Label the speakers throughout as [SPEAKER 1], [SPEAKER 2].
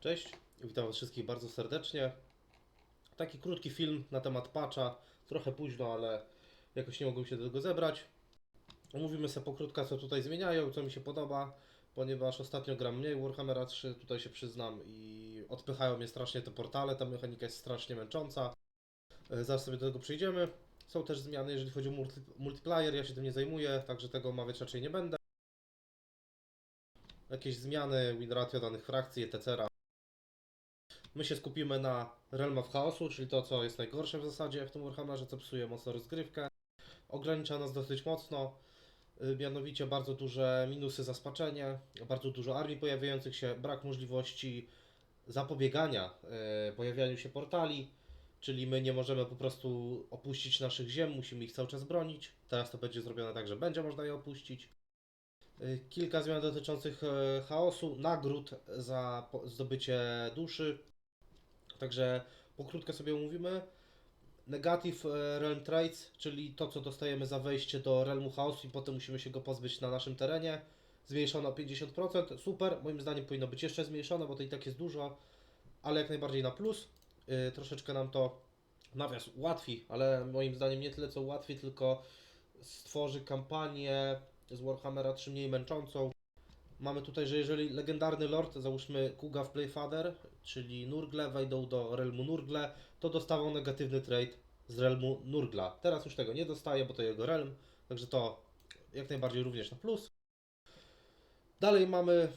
[SPEAKER 1] Cześć, witam Was wszystkich bardzo serdecznie. Taki krótki film na temat patcha. Trochę późno, ale jakoś nie mogłem się do tego zebrać. Omówimy sobie pokrótce, co tutaj zmieniają, co mi się podoba, ponieważ ostatnio gram mniej Warhammera 3, tutaj się przyznam, i odpychają mnie strasznie te portale. Ta mechanika jest strasznie męcząca. E, Zaraz sobie do tego przejdziemy. Są też zmiany, jeżeli chodzi o multi multiplayer, ja się tym nie zajmuję, także tego omawiać raczej nie będę. Jakieś zmiany, win ratio danych frakcji, etc. My się skupimy na Realm of Chaosu, czyli to, co jest najgorsze w zasadzie w tym Warhammerze, co psuje mocno rozgrywkę. Ogranicza nas dosyć mocno, y, mianowicie bardzo duże minusy za spaczenie, bardzo dużo armii pojawiających się, brak możliwości zapobiegania y, pojawianiu się portali, czyli my nie możemy po prostu opuścić naszych ziem, musimy ich cały czas bronić. Teraz to będzie zrobione tak, że będzie można je opuścić. Y, Kilka zmian dotyczących chaosu, nagród za zdobycie duszy. Także pokrótce sobie omówimy. Negative e, Realm Traits, czyli to, co dostajemy za wejście do Realmu Chaosu i potem musimy się go pozbyć na naszym terenie. Zmniejszone o 50%. Super, moim zdaniem powinno być jeszcze zmniejszone, bo to i tak jest dużo, ale jak najbardziej na plus. Y, troszeczkę nam to nawias ułatwi, ale moim zdaniem nie tyle co ułatwi, tylko stworzy kampanię z Warhammera 3 mniej męczącą. Mamy tutaj, że jeżeli legendarny lord, załóżmy Kuga w Playfather, czyli Nurgle, wejdą do realmu Nurgle, to dostaną negatywny trade z realmu Nurgla. Teraz już tego nie dostaje, bo to jego realm, także to jak najbardziej również na plus. Dalej mamy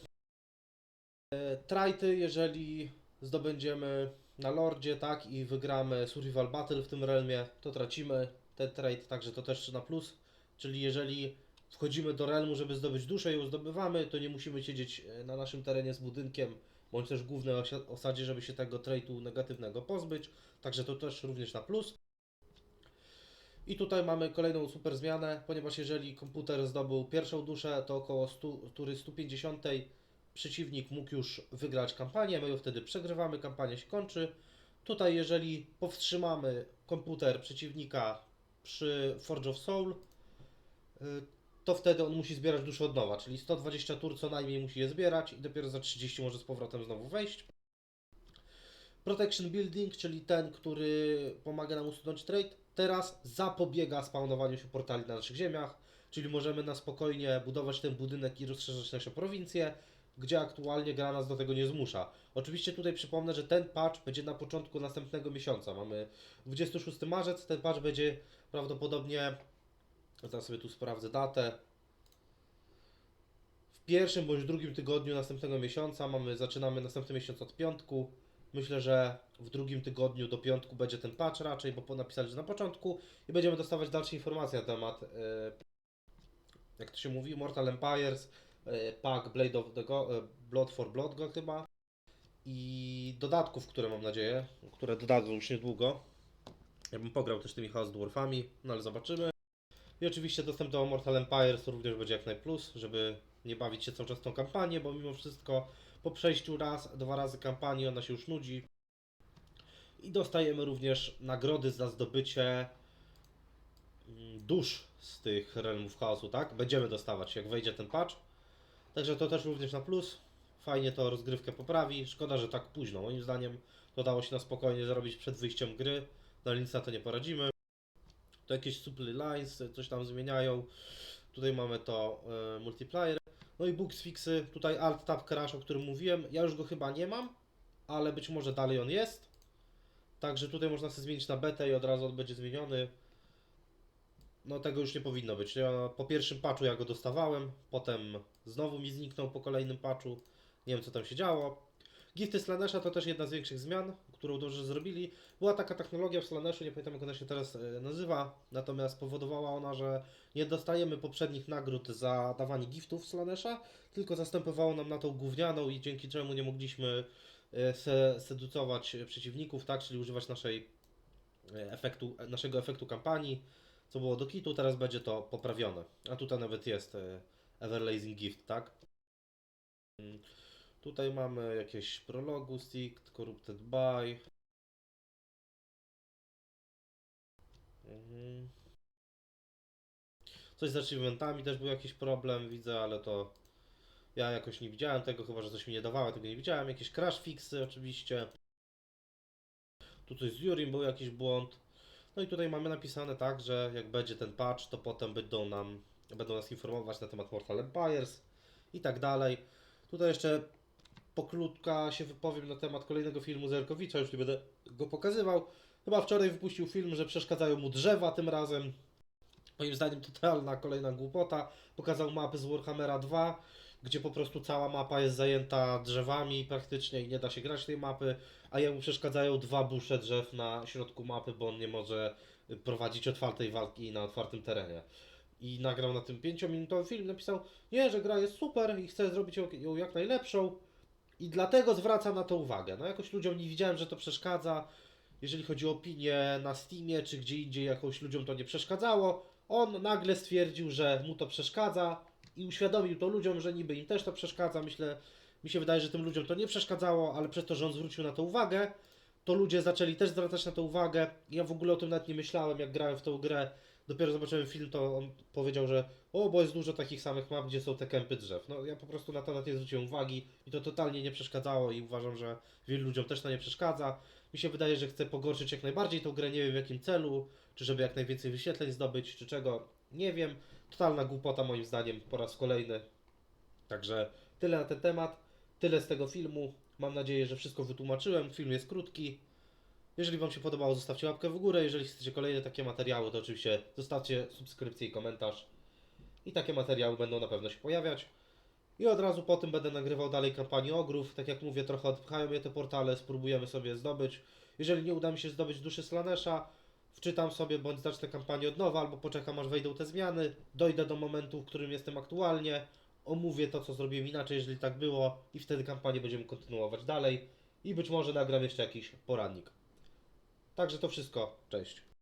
[SPEAKER 1] e, trajty, jeżeli zdobędziemy na lordzie, tak, i wygramy survival battle w tym realmie, to tracimy ten trade, także to też na plus. Czyli jeżeli wchodzimy do realmu, żeby zdobyć duszę i ją zdobywamy, to nie musimy siedzieć e, na naszym terenie z budynkiem, bądź też głównej osadzie, żeby się tego trade'u negatywnego pozbyć. Także to też również na plus. I tutaj mamy kolejną super zmianę, ponieważ jeżeli komputer zdobył pierwszą duszę, to około 100, tury 150 przeciwnik mógł już wygrać kampanię, my ją wtedy przegrywamy, kampania się kończy. Tutaj jeżeli powstrzymamy komputer przeciwnika przy Forge of Soul, y, to wtedy on musi zbierać duszę od nowa, czyli 120 tur co najmniej musi je zbierać i dopiero za 30 może z powrotem znowu wejść. Protection Building, czyli ten, który pomaga nam usunąć trade, teraz zapobiega spawnowaniu się portali na naszych ziemiach, czyli możemy na spokojnie budować ten budynek i rozszerzać nasze prowincje, gdzie aktualnie gra nas do tego nie zmusza. Oczywiście tutaj przypomnę, że ten patch będzie na początku następnego miesiąca. Mamy 26 marzec, ten patch będzie prawdopodobnie, zaraz sobie tu sprawdzę datę, w pierwszym bądź drugim tygodniu następnego miesiąca. Mamy, zaczynamy następny miesiąc od piątku. Myślę, że w drugim tygodniu do piątku będzie ten patch raczej, bo napisali, że na początku i będziemy dostawać dalsze informacje na temat, e, jak to się mówi, Mortal Empires, e, pack Blade of the Go, e, Blood for Blood go chyba i dodatków, które mam nadzieję, które dodadzą już niedługo. Ja bym pograł też tymi Chaos Dwarfami, no ale zobaczymy. I oczywiście dostęp do Mortal Empires również będzie jak najplus, żeby nie bawić się cały czas tą kampanię, bo mimo wszystko po przejściu raz, dwa razy kampanii ona się już nudzi. I dostajemy również nagrody za zdobycie mm, dusz z tych realmów chaosu, tak? Będziemy dostawać, jak wejdzie ten patch. Także to też również na plus. Fajnie to rozgrywkę poprawi. Szkoda, że tak późno. Moim zdaniem to dało się na spokojnie zrobić przed wyjściem gry. No nic na to nie poradzimy. To jakieś supply lines, coś tam zmieniają. Tutaj mamy to e, multiplayer. No i fixy. Tutaj alt tab crash, o którym mówiłem. Ja już go chyba nie mam, ale być może dalej on jest. Także tutaj można sobie zmienić na betę i od razu on będzie zmieniony. No tego już nie powinno być. Ja po pierwszym patchu ja go dostawałem, potem znowu mi zniknął po kolejnym patchu. Nie wiem co tam się działo. Gifty Slanesha to też jedna z większych zmian, którą dobrze zrobili. Była taka technologia w Slaneshu, nie pamiętam jak ona się teraz e, nazywa, natomiast powodowała ona, że nie dostajemy poprzednich nagród za dawanie giftów Slanesha, tylko zastępowało nam na tą gównianą i dzięki czemu nie mogliśmy e, se, seducować przeciwników, tak, czyli używać naszej e, efektu, naszego efektu kampanii, co było do kitu, teraz będzie to poprawione. A tutaj nawet jest e, Everlasting Gift, tak? Tutaj mamy jakieś prologu, Stick, Corrupted By. Mhm. Coś z achievementami też był jakiś problem, widzę, ale to Ja jakoś nie widziałem tego, chyba że coś mi nie dawało, tego nie widziałem. Jakieś crash fixy oczywiście. Tutaj z Jurim był jakiś błąd. No i tutaj mamy napisane tak, że jak będzie ten patch, to potem będą nam będą nas informować na temat Mortal Empires i tak dalej. Tutaj jeszcze pokrótka się wypowiem na temat kolejnego filmu Zerkowicza, już nie będę go pokazywał. Chyba wczoraj wypuścił film, że przeszkadzają mu drzewa tym razem. Moim zdaniem totalna kolejna głupota. Pokazał mapy z Warhammera 2, gdzie po prostu cała mapa jest zajęta drzewami praktycznie i nie da się grać tej mapy, a jemu przeszkadzają dwa busze drzew na środku mapy, bo on nie może prowadzić otwartej walki na otwartym terenie. I nagrał na tym 5-minutowy film, napisał, nie, że gra jest super i chce zrobić ją- jak najlepszą i dlatego zwraca na to uwagę. No jakoś ludziom nie widziałem, że to przeszkadza. Jeżeli chodzi o opinię na Steamie czy gdzie indziej, jakoś ludziom to nie przeszkadzało. On nagle stwierdził, że mu to przeszkadza i uświadomił to ludziom, że niby im też to przeszkadza. Myślę, mi się wydaje, że tym ludziom to nie przeszkadzało, ale przez to, że on zwrócił na to uwagę, to ludzie zaczęli też zwracać na to uwagę. Ja w ogóle o tym nawet nie myślałem, jak grałem w tą grę. Dopiero zobaczyłem film, to on powiedział, że o, bo jest dużo takich samych map, gdzie są te kępy drzew. No ja po prostu na to nawet nie zwróciłem uwagi i to totalnie nie przeszkadzało i uważam, że wielu ludziom też to nie przeszkadza. Mi się wydaje, że chce pogorszyć jak najbardziej tą grę, nie wiem w jakim celu, czy żeby jak najwięcej wyświetleń zdobyć, czy czego, nie wiem. Totalna głupota moim zdaniem po raz kolejny. Także tyle na ten temat, tyle z tego filmu. Mam nadzieję, że wszystko wytłumaczyłem. Film jest krótki. Jeżeli Wam się podobało, zostawcie łapkę w górę. Jeżeli chcecie kolejne takie materiały, to oczywiście zostawcie subskrypcję i komentarz. I takie materiały będą na pewno się pojawiać. I od razu po tym będę nagrywał dalej kampanię ogrów. Tak jak mówię, trochę odpchają mnie te portale, spróbujemy sobie zdobyć. Jeżeli nie uda mi się zdobyć duszy Slanesha, wczytam sobie bądź zacznę kampanię od nowa, albo poczekam aż wejdą te zmiany, dojdę do momentu, w którym jestem aktualnie, omówię to, co zrobiłem inaczej, jeżeli tak było, i wtedy kampanię będziemy kontynuować dalej. I być może nagram jeszcze jakiś poradnik. Także to wszystko. Cześć.